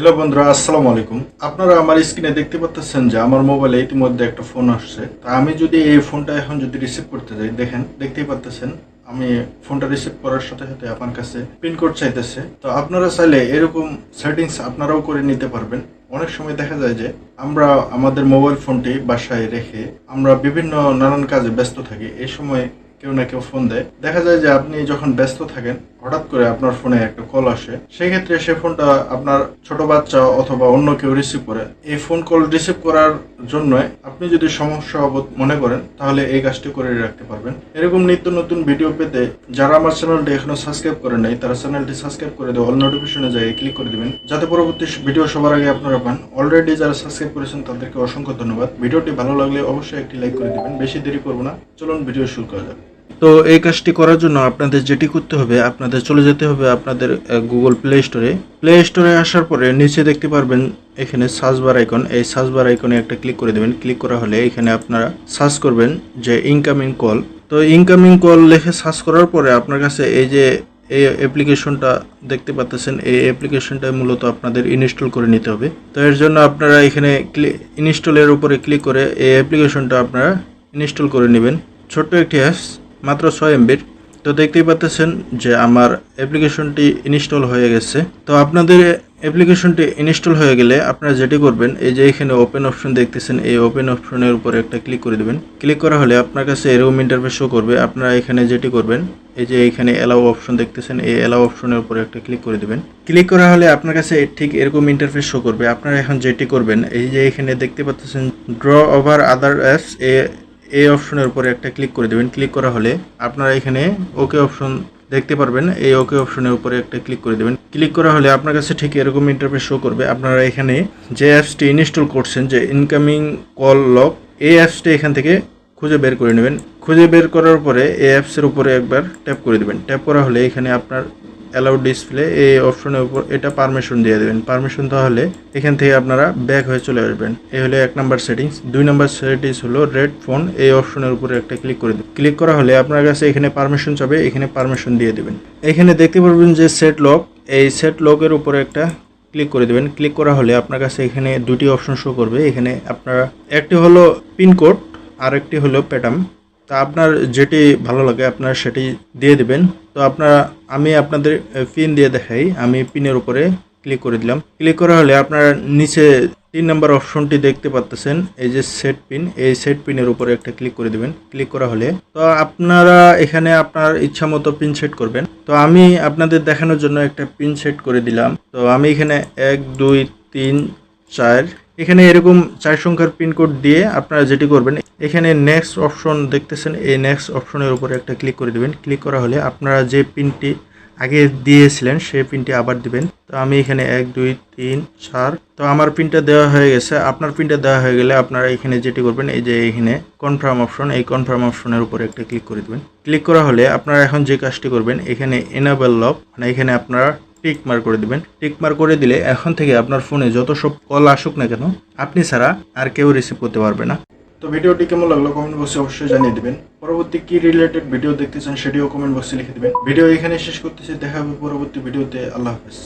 Hello বন্ধুরা, আসসালামু আলাইকুম। আপনারা আমার স্ক্রিনে দেখতে পাচ্ছেন যে আমার মোবাইলে ইতিমধ্যে একটা ফোন আসছে। তা আমি যদি এই ফোনটা এখন যদি রিসিভ করতে যাই, দেখেন, দেখতেই পাচ্ছেন, আমি ফোনটা রিসিভ করার সাথে সাথে আপনার কাছে পিনকোড চাইতেছে। তো আপনারা চাইলে এরকম সেটিংস আপনারাও করে নিতে পারবেন। অনেক সময় দেখা যায় যে আমরা আমাদের মোবাইল ফোনটি বাসায় রেখে আমরা বিভিন্ন নানান কাজে ব্যস্ত থাকি। এই সময় কেউ না কেউ ফোন দেয়। দেখা যায় যে আপনি যখন ব্যস্ত থাকেন হঠাৎ করে আপনার ফোনে একটা কল আসে। সেক্ষেত্রে সে ফোনটা আপনার ছোট বাচ্চা অথবা অন্য কেউ রিসিভ করে। এই ফোন কল রিসিভ করার জন্য আপনি যদি সমস্যা মনে করেন, তাহলে এই কাজটি করে রাখতে পারবেন। এরকম নিত্য নতুন ভিডিও পেতে যারা আমার চ্যানেলটি এখনও সাবস্ক্রাইব করেন নাই, তারা চ্যানেলটি সাবস্ক্রাইব করে দিয়ে অল নোটিফিকেশনে জায়গায় ক্লিক করে দিবেন। যাতে পরবর্তী ভিডিও সবার আগে আপনারা পান। অলরেডি যারা সাবস্ক্রাইব করেছেন, তাদেরকে অসংখ্য ধন্যবাদ। ভিডিওটি ভালো লাগলে অবশ্যই একটি লাইক করে দিবেন। বেশি দেরি করব না। চলুন ভিডিও শুরু করা যাক। তো এই কাজটি করার জন্য আপনাদের যেটি করতে হবে, আপনাদের চলে যেতে হবে আপনাদের গুগল প্লে স্টোরে প্লে স্টোরে আসার পরে নিচে দেখতে পারবেন এখানে সার্চ বার আইকন এই সার্চ বার আইকনে একটা ক্লিক করে দেবেন। ক্লিক করা হলে এখানে আপনারা সার্চ করবেন যে ইনকামিং কল তো ইনকামিং কল লেখে সার্চ করার পরে আপনার কাছে এই যে এই অ্যাপ্লিকেশনটা দেখতে পাচ্ছেন, এই অ্যাপ্লিকেশনটা মূলত আপনাদের ইনস্টল করে নিতে হবে। তো এর জন্য আপনারা এখানে ইনস্টলের উপরে ক্লিক করে এই অ্যাপ্লিকেশনটা আপনারা ইনস্টল করে নেবেন। ছোট্ট একটি অ্যাপস মাত্র ছয় এমবির। তো দেখতেই পাচ্ছেন যে আমার অ্যাপ্লিকেশনটি ইনস্টল হয়ে গেছে। তো আপনাদের অ্যাপ্লিকেশনটি ইনস্টল হয়ে গেলে আপনারা যেটি করবেন, এই যে এখানে ওপেন অপশন দেখতেছেন, এই ওপেন অপশনের উপরে একটা ক্লিক করে দেবেন। ক্লিক করা হলে আপনার কাছে এরকম ইন্টারফেস শো করবে। আপনারা এখানে যেটি করবেন, এই যে এখানে অ্যালাউ অপশন দেখতেছেন, এই অ্যালাউ অপশনের উপরে একটা ক্লিক করে দেবেন। ক্লিক করা হলে আপনার কাছে ঠিক এরকম ইন্টারফেস শো করবে। আপনারা এখন যেটি করবেন, এই যে এখানে দেখতে পাচ্ছেন ড্র ওভার আদার অ্যাপস এ এই অপশনের উপরে একটা ক্লিক করে দেবেন। ক্লিক করা হলে আপনারা এখানে ওকে অপশন দেখতে পারবেন। এই ওকে অপশনের উপরে একটা ক্লিক করে দেবেন। ক্লিক করা হলে আপনার কাছে ঠিক এরকম ইন্টারফেস শো করবে। আপনারা এখানে যে অ্যাপসটি ইনস্টল করছেন, যে ইনকামিং কল লক এই অ্যাপসটি এখান থেকে খুঁজে বের করে নেবেন। খুঁজে বের করার পরে এই অ্যাপসের উপরে একবার ট্যাপ করে দেবেন। ট্যাপ করা হলে এখানে আপনার অ্যালাউ ডিসপ্লে এই অপশনের উপর এটা পারমিশন দিয়ে দেবেন। পারমিশন তাহলে এখান থেকে আপনারা ব্যাক হয়ে চলে আসবেন। এই হলো এক নাম্বার সেটিংস দুই নাম্বার সেটিংস হলো রেড ফোন এই অপশনের উপরে একটা ক্লিক করে দেবেন। ক্লিক করা হলে আপনার কাছে এখানে পারমিশন চাবে, এখানে পারমিশন দিয়ে দেবেন। এখানে দেখতে পারবেন যে সেট লক এই সেট লকের উপরে একটা ক্লিক করে দেবেন। ক্লিক করা হলে আপনার কাছে এখানে দুটি অপশন শো করবে। এখানে আপনারা একটি হলো পিনকোড আর একটি হলো প্যাটাম তা আপনার যেটি ভালো লাগে, আপনার সেটি দিয়ে দিবেন। তো আপনারা, আমি আপনাদের পিন দিয়ে দেখাই। আমি পিনের উপরে ক্লিক করে দিলাম। ক্লিক করা হলে আপনারা নিচে তিন নম্বর অপশনটি দেখতে পাচ্তেছেন এই যে সেট পিন এই সেট পিনের উপরে একটা ক্লিক করে দিবেন। ক্লিক করা হলে তো আপনারা এখানে আপনার ইচ্ছা মতো পিন সেট করবেন। তো আমি আপনাদের দেখানোর জন্য একটা পিন সেট করে দিলাম। তো আমি এখানে এক, দুই, তিন, চার এখানে এরকম চার সংখ্যার পিনকোড দিয়ে আপনারা যেটি করবেন, এখানে নেক্সট অপশন দেখতেছেন, এই নেক্সট অপশনের উপরে একটা ক্লিক করে দেবেন। ক্লিক করা হলে আপনারা যে পিনটি আগে দিয়েছিলেন, সেই পিনটি আবার দিবেন। তো আমি এখানে এক, দুই, তিন, চার, তো আমার পিনটা দেওয়া হয়ে গেছে। আপনার পিনটা দেওয়া হয়ে গেলে আপনারা এখানে যেটি করবেন, এই যে এখানে কনফার্ম অপশন এই কনফার্ম অপশনের উপরে একটা ক্লিক করে দেবেন। ক্লিক করা হলে আপনারা এখন যে কাজটি করবেন, এখানে এনাবেল লক মানে এখানে আপনারা টিক মার করে দিবেন। টিক মার করে দিলে এখন থেকে আপনার ফোনে যত সব কল আসুক না কেন, আপনি ছাড়া আর কেউ রিসিভ করতে পারবে না। তো ভিডিওটি কেমন লাগল কমেন্ট বক্সে অবশ্যই জানিয়ে দিবেন। পরবর্তী কি রিলেটেড ভিডিও দেখতে চান সেটিও কমেন্ট বক্সে লিখে দিবেন। ভিডিও এখানে শেষ করতেছি, দেখা হবে পরবর্তী ভিডিওতে আল্লাহ হাফেজ।